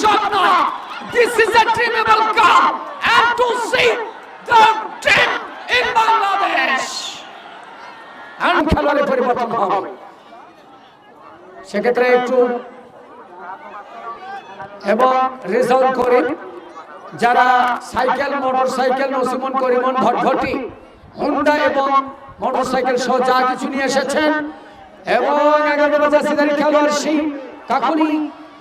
shot now. This is a dreamable and to see the in Bangladesh. And এবং result করে, যারা cycle, motorcycle, নসিমন, করিমন, ভটভটি, হুন্ডা এবং মোটরসাইকেল সহ যা কিছু নিয়ে এসেছেন, এবং এগারো বাজার খেলোয়াড় সিং কাকুনি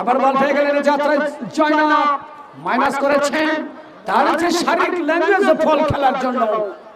আবার বল পেয়ে গেলেন যাত্রায় জয়নাব। মাইনাস করেছেন। তার যে শারীরিক ল্যাঙ্গুয়েজ ফল খেলার জন্য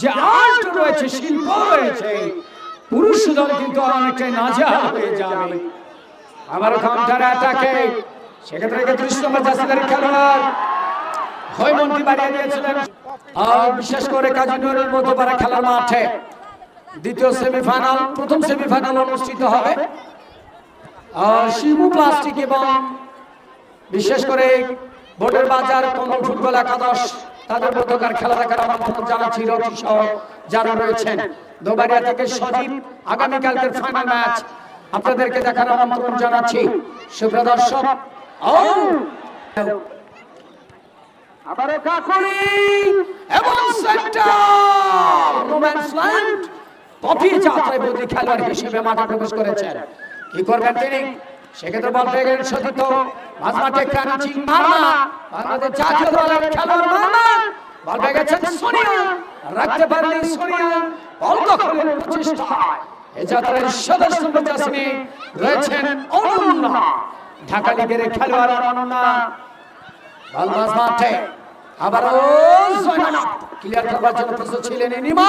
যে আর্ট রয়েছে, শিল্প রয়েছে, পুরুষ দল কিন্তু অনেকটাই নাজেহাল হয়ে যাবে। আবার কাউন্টার অ্যাটাকে সেক্ষেত্রে একত্রিশ নম্বর জাসিদারি খেলোয়াড় হৈমন্তী বাড়িয়ে দিয়েছিলেন। আর বিশেষ করে কাজী মতো পারা খেলার মাঠে দ্বিতীয় সেমিফাইনাল, প্রথম সেমিফাইনাল অনুষ্ঠিত হবে। শিবু প্লাস্টিক এবং বিশেষ করে বোর্ডের বাজার কমল ফুটবল একাদশ তাদের মধ্যকার খেলা দেখার আমন্ত্রণ জানাচ্ছি রকি সহ যারা রয়েছেন। দোবাড়িয়া থেকে সজীব আগামীকালকের ফাইনাল ম্যাচ আপনাদেরকে দেখার আমন্ত্রণ জানাচ্ছি। সুপ্রদর্শক ও আবারও কাকুলি! এবং সেন্টার রোম্যান্স ল্যান্ড পপি যাত্রায় বদলি খেলোয়াড় হিসেবে মাঠে প্রবেশ করেছেন। কি করবেন তিনি? সেক্ষেত্রে বল পেয়ে গেলেন সতীর্থ মাঝ মাঠে মারমা বাংলাদেশ জাতীয় দলের খেলোয়াড় বল পেয়ে গেছেন সোনিয়া। রাখতে সোনিয়া। বল দখলের যাত্রার সদস্য রয়েছেন অনন্যা ঢাকা লিগের খেলোয়াড় অনন্যা বালমাস মাঠে আবারও ক্লিয়ার জন্য প্রস্তুত ছিলেন নিমা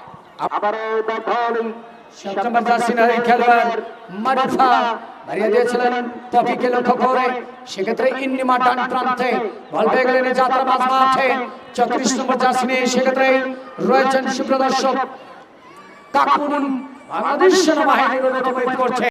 সেক্ষেত্রে যাত্রা নম্বর সেক্ষেত্রে রয়েছেন সুপ্রদর্শক বাংলাদেশ সেনাবাহিনীর করছে।